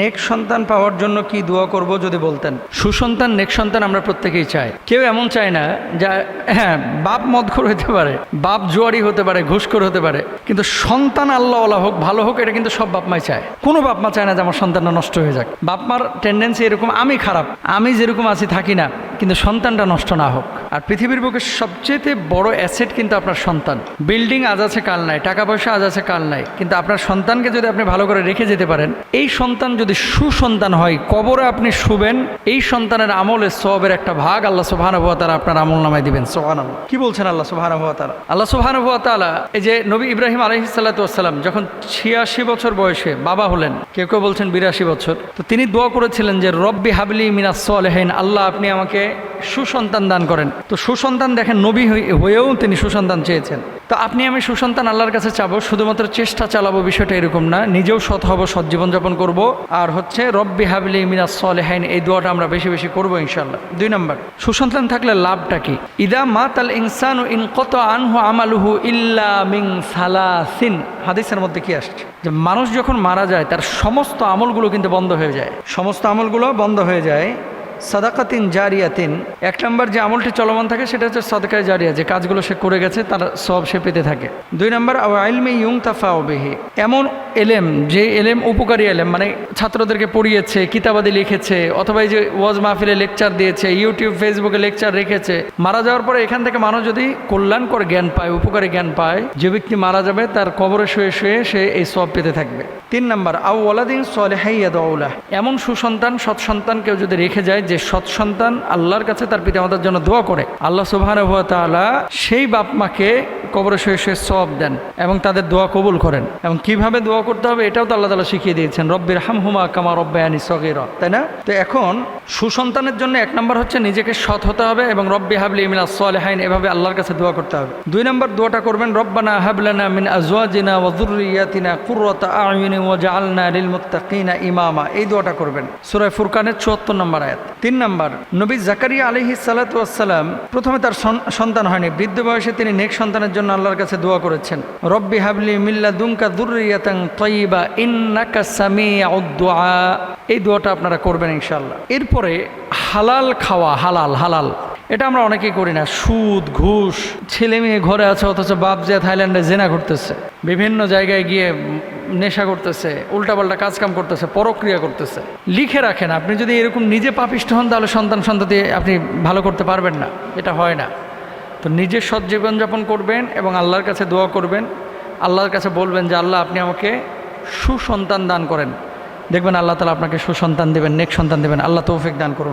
নেক সন্তান পাওয়ার জন্য কি দোয়া করব যদি বলতেন? সুসন্তান, নেক সন্তান আমরা প্রত্যেকেই চাই। কেউ এমন চায় না, যা হ্যাঁ বাপ মদখোর হতে পারে, বাপ জোয়ারি হতে পারে, ঘুষখোর হতে পারে, কিন্তু সন্তান আল্লাহওয়ালা হোক, ভালো হোক, এটা কিন্তু সব বাপ মাই চায়। কোনো বাপ মা চায় না যে আমার সন্তানটা নষ্ট হয়ে যাক। বাপমার টেন্ডেন্সি এরকম, আমি খারাপ। আমি যেরকম আছি থাকি না, কিন্তু সন্তানটা নষ্ট না হোক। আর পৃথিবীর বুকে সবচেয়ে বড় অ্যাসেট কিন্তু আপনার সন্তান। বিল্ডিং আজ আছে, কাল নাই। টাকা পয়সা আজ আছে, কাল নাই। কিন্তু আপনার সন্তানকে যদি আপনি ভালো করে রেখে যেতে পারেন, এই সন্তান যদি সুসন্তান হয়, কবরে আপনি শুবেন, এই সন্তানের আমলে সবের একটা ভাগ আল্লাহ সুবহান তারা আপনার আমল নামায় দিবেন। সোহান কি বলছেন আল্লাহ সুবহান তালা আল্লাহ সুবহান তালা এই যে নবী ইব্রাহিম আলহিসাল্লাম যখন ছিয়াশি বছর বয়সে বাবা হলেন, কেউ কেউ বলছেন বিরাশি বছর, তো তিনি দোয়া করেছিলেন যে, রব্বি হাবলি মিনাস আল্লাহ আপনি আমাকে সুসন্তান দান করেন। তো সুসন্তান দেখেন নবী হয়ে- হয়েও তিনি সুসন্তান চেয়েছেন। তো আপনি আমি সুসন্তান আল্লাহর কাছে চাবো, শুধুমাত্র চেষ্টা চালাবো বিষয়টা এরকম না, নিজেও সৎ হব, সৎ জীবনযাপন করব। আর হচ্ছে, রব্বি হাবলি মিনাস সালেহাইন, এই দোয়াটা আমরা বেশি বেশি করব ইনশাল্লাহ দুই নম্বর, সুসন্তান থাকলে লাভটা কি? ইদা মাতাল ইনসান ইন কত আনহু আমালুহু ইল্লা মিং সালাসিন। হাদিসের মধ্যে কি আসছে? যে মানুষ যখন মারা যায়, তার সমস্ত আমলগুলো কিন্তু বন্ধ হয়ে যায়। সমস্ত আমলগুলো বন্ধ হয়ে যায়। সাদাকাতিন জারিয়াতিন। এক নম্বর যে আমলটি চলমান থাকে, সেটা হচ্ছে সদকায় জারিয়া, যে কাজগুলো সে করে গেছে, তার সব সে পেতে থাকে। দুই নম্বর আইলমে ইউং ওবেহি এমন এলেম, যে এলেম উপকারী এলেম মানে ছাত্রদেরকে পড়িয়েছে, কিতাবাদি লিখেছে, অথবা এই যে ওয়াজ মাহফিলে লেকচার দিয়েছে, ইউটিউব, ফেসবুকে লেকচার রেখেছে, মারা যাওয়ার পরে এখান থেকে মানুষ যদি কল্যাণকর জ্ঞান পায়, উপকারী জ্ঞান পায়, যে ব্যক্তি মারা যাবে, তার কবরে শুয়ে শুয়ে সে এই সব পেতে থাকবে। তিন নম্বর আউ ওয়ালাদিন সলেহাইয়া দৌলা এমন সুসন্তান সৎ সন্তান কেউ যদি রেখে যায় যে সৎ সন্তান আল্লাহর কাছে তার পিতামাতার জন্য দোয়া করে, আল্লাহ সুবহান তাআলা সেই বাপ মাকে কবরে শুয়ে সব দেন এবং তাদের দোয়া কবুল করেন। এবং কীভাবে দোয়া করতে হবে এটাও তো আল্লাহ তালা শিখিয়ে দিয়েছেন, রব্বির হাম হুমা কামা রব্বায়ানি সগির তাই না? তো এখন সুসন্তানের জন্য এক নম্বর হচ্ছে নিজেকে সৎ হতে হবে এবং রব্বি হাবলি মিনা সালেহাইন এভাবে আল্লাহর কাছে দোয়া করতে হবে। দুই নম্বর দোয়াটা করবেন, রব্বানা হাবলানা মিন আজওয়াজিনা ওয়া যুররিয়াতিনা কুররাতা আয়ুনি ওয়া জাআলনা লিল মুত্তাকিনা ইমামা এই দোয়াটা করবেন। সূরা ফুরকানের 74 নম্বর আয়াত। তিন নম্বর, নবী জাকারিয়া আলাইহিস সালাতু ওয়াসসালাম প্রথমে তার সন- সন্তান হয়নি। বৃদ্ধ বয়সে তিনি নেক সন্তানের জন্য আল্লাহর কাছে দোয়া করেছেন। রব্বি হাবলি মিল্লা দুমকা দুররিয়াতান তাইয়িবা ইন্নাকা দুআ। এই দোয়াটা আপনারা করবেন ইনশাল্লাহ এরপরে হালাল খাওয়া, হালাল হালাল। এটা আমরা অনেকেই করি না। সুদ, ঘুষ ছেলে মেয়ে ঘরে আছে, অথচ বাপ যে থাইল্যান্ডে জেনা ঘুরতেছে বিভিন্ন জায়গায় গিয়ে নেশা করতেছে, উল্টাপাল্টা কাজকাম করতেছে, পরক্রিয়া করতেছে। লিখে রাখেন, আপনি যদি এরকম নিজে পাপিষ্ট হন, তাহলে সন্তান সন্ততি আপনি ভালো করতে পারবেন না, এটা হয় না। তো নিজে সৎ জীবনযাপন করবেন এবং আল্লাহর কাছে দোয়া করবেন। আল্লাহর কাছে বলবেন যে, আল্লাহ, আপনি আমাকে সুসন্তান দান করেন। দেখবেন আল্লাহ তালা আপনাকে সুসন্তান দেবেন, নেক সন্তান দেবেন। আল্লাহ তৌফিক দান করুন।